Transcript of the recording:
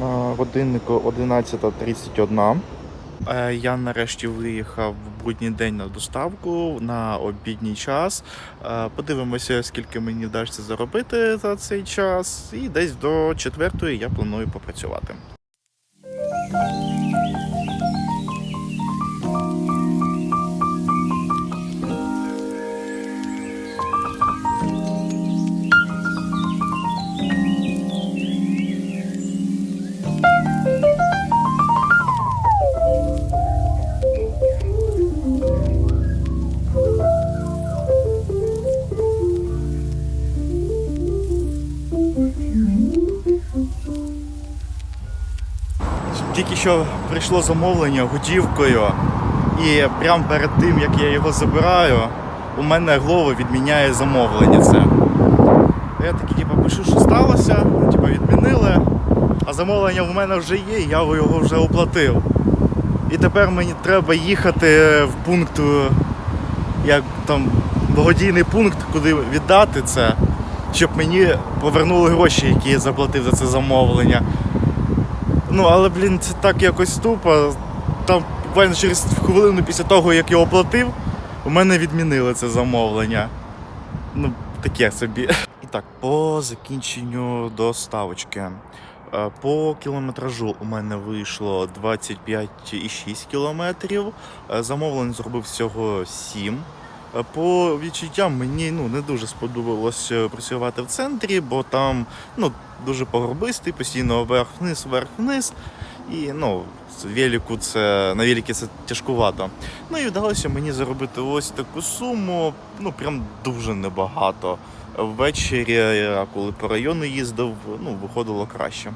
На годиннику 11.31. Е, Я нарешті виїхав в будній день на доставку на обідній час. Е, Подивимося, скільки мені вдасться заробити за цей час. І десь до четвертої я планую попрацювати. Тільки що прийшло замовлення готівкою, і прямо перед тим, як я його забираю, у мене Глово відміняє замовлення це. Я такий, типу, пишу, що сталося, типу, відмінили, а замовлення в мене вже є, я його вже оплатив. І тепер мені треба їхати в пункт, як там благодійний пункт, куди віддати це, щоб мені повернули гроші, які я заплатив за це замовлення. Ну, але, блін, це так якось тупо. Там буквально через хвилину після того, як я оплатив, у мене відмінили це замовлення. Ну, таке собі. І так, по закінченню доставочки. Е, По кілометражу у мене вийшло 25,6 кілометрів. Е, Замовлень зробив всього 7. Е, По відчуттям мені ну, не дуже сподобалось е, працювати в центрі, бо там ну, дуже погорбистий, постійно вверх-вниз, вверх-вниз. І ну, з велику це, на великі це тяжкувато. Ну і вдалося мені заробити ось таку суму, ну прям дуже небагато. Ввечері, коли по району їздив, ну, виходило краще.